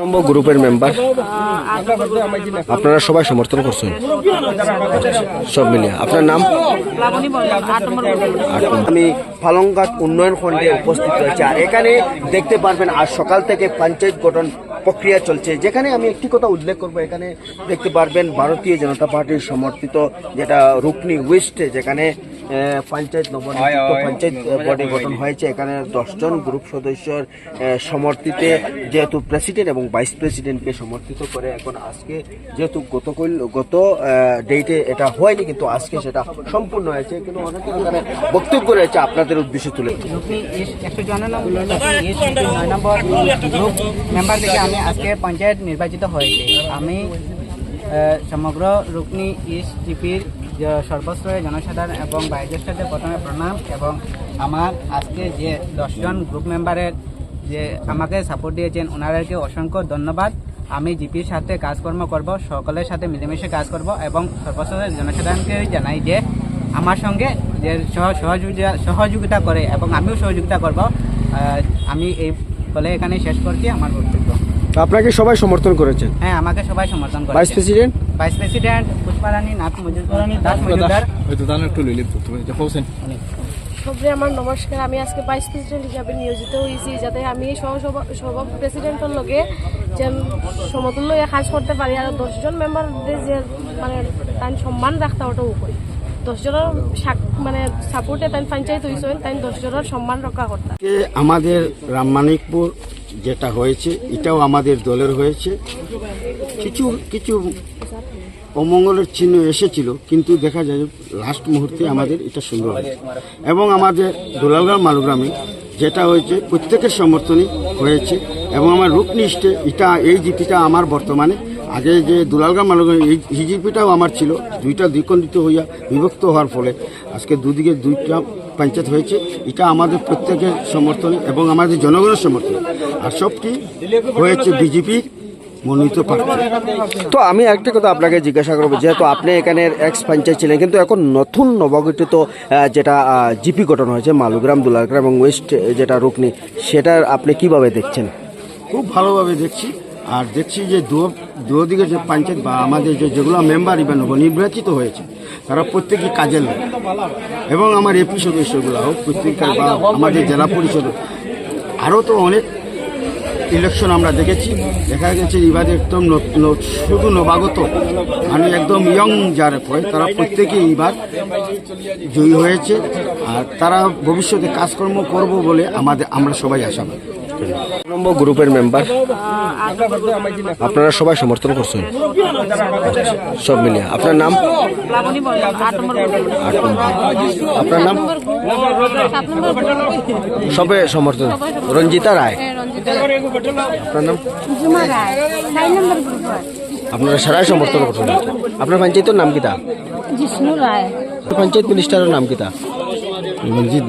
নম্বর গ্রুপের মেম্বার আপনারা সবাই সমর্থন করছেন। সব মিলিয়ে। আপনার নাম? আমি পালংঘাট উন্নয়ন খণ্ডে উপস্থিত রয়েছে। আর এখানে দেখতে পারবেন, আজ সকাল থেকে পঞ্চায়েত গঠন প্রক্রিয়া চলছে। যেখানে আমি একটি কথা উল্লেখ করব, এখানে দেখতে পারবেন, ভারতীয় জনতা পার্টির সমর্থিত যেটা রুকনি ওয়েস্টে যেখানে পঞ্চায়েত নবনিযুক্ত পঞ্চায়েত বডি গঠন হয়েছে। এখানে দশজন গ্রুপ সদস্যর সমর্থিতে যেহেতু প্রেসিডেন্ট এবং ভাইস প্রেসিডেন্টকে সমর্থিত করে এখন আজকে যেহেতু গতকাল গত ডেটে এটা হয়নি কিন্তু আজকে সেটা সম্পূর্ণ হয়েছে। কিন্তু অনেকে এখানে বক্তব্য রয়েছে আপনাদের উদ্দেশ্যে তুলে রুকনি ইস্ট একশো নয় নম্বর গ্রুপ মেম্বার থেকে আমি আজকে পঞ্চায়েত নির্বাচিত হয়েছে। আমি সমগ্র রুকনি ইস্ট জিপির যে সর্বস্তরের জনসাধারণ এবং বয়োজ্যেষ্ঠদের প্রথমে প্রণাম এবং আমার আজকে যে দশজন গ্রুপ মেম্বারের যে আমাকে সাপোর্ট দিয়েছেন ওনাদেরকে অসংখ্য ধন্যবাদ। আমি জিপির সাথে কাজকর্ম করব সকলের সাথে মিলেমিশে কাজ করব এবং সর্বস্তরের জনসাধারণকে জানাই যে আমার সঙ্গে যে সহ- সহযোগিতা সহযোগিতা করে এবং আমিও সহযোগিতা করব। আমি এই বলে এখানে শেষ করছি আমার বক্তব্য। আপনাকে সবাই সমর্থন করেছেন? হ্যাঁ আমাকে সবাই সমর্থন করে vice president vice president Pushparani Nath Majumdar. Nath Majumdar. হয়তো দান একটু লইলে তুমি পৌঁছেন সবরে আমার নমস্কার। আমি আজকে ভাইস প্রেসিডেন্ট হিসাবে নিয়োজিত হয়েছি যাতে আমি সহ প্রেসিডেন্টের লগে যে সমতুল্য এ কাজ করতে পারি আর দশজন মেম্বারদের যে মানে তাই সম্মান রাখতে ওটা উপরে দশজনের সাক- মানে সাপোর্টে তাই পঞ্চায়েত হয়েছেন তাই দশজনের সম্মান রক্ষা করতে আমাদের রামমানিকপুর যেটা হয়েছে এটাও আমাদের দলের হয়েছে। কিছু কিছু অমঙ্গলের চিহ্ন এসেছিল, কিন্তু দেখা যায় লাস্ট মুহূর্তে আমাদের এটা সুন্দর হয়েছে এবং আমাদের দুলালগাঁও মালুগ্রামে যেটা হয়েছে, প্রত্যেকের সমর্থনই হয়েছে, এবং আমার রূপনিষ্ঠে এটা, এই জিপিটা আমার বর্তমানে। আগে যে দুলালগাঁও মালুগ্রাম এই এই জিপিটাও আমার ছিল, দুইটা দ্বিখণ্ডিত হইয়া বিভক্ত হওয়ার ফলে আজকে দুদিকে দুইটা পঞ্চায়েত হয়েছে, এটা আমাদের প্রত্যেকের সমর্থনে এবং আমাদের জনগণের সমর্থনে। আর সবটি হয়েছে বিজেপির মনোনীত তো আমি একটা কথা আপনাকে জিজ্ঞাসা করব, যেহেতু আপনি এখানে এক্স পঞ্চায়েত ছিলেন, কিন্তু এখন নতুন নবগঠিত যেটা জিপি গঠন হয়েছে, মালুগ্রাম দুলাগ্রাম এবং ওয়েস্ট যেটা রুকনি, সেটার আপনি কীভাবে দেখছেন? খুব ভালোভাবে দেখছি, আর দেখছি যে দুদিকে যে পঞ্চায়েত বা আমাদের যে যেগুলো মেম্বার ইভেন নির্বাচিত হয়েছে, তারা প্রত্যেকেই কাজের লোক এবং আমার এপি সদস্যগুলো হোক প্রত্যেকটা বা আমাদের জেলা পরিষদ, আরও তো অনেক ইলেকশন আমরা দেখেছি। দেখা গেছে এবার একদম শুধু নবাগত মানে একদম ইয়ং যারা হয় তারা প্রত্যেকেই এবার জয়ী হয়েছে। আর তারা ভবিষ্যতে কাজকর্ম করব বলে আমাদের আমরা সবাই আশাবাদী। নম্বর গ্রুপের মেম্বার আপনারা সবাই সমর্থন করছেন? সব মিলিয়ে। আপনার নাম। আপনার নাম? সবে সমর্থন। রঞ্জিতা রায়। আপনার সারাই সমর্থন করছেন। আপনার পঞ্চায়েতের নাম কিতা? জিষ্ণু রায়। পঞ্চায়েত মিনিস্টারের নাম কিতা? রঞ্জিত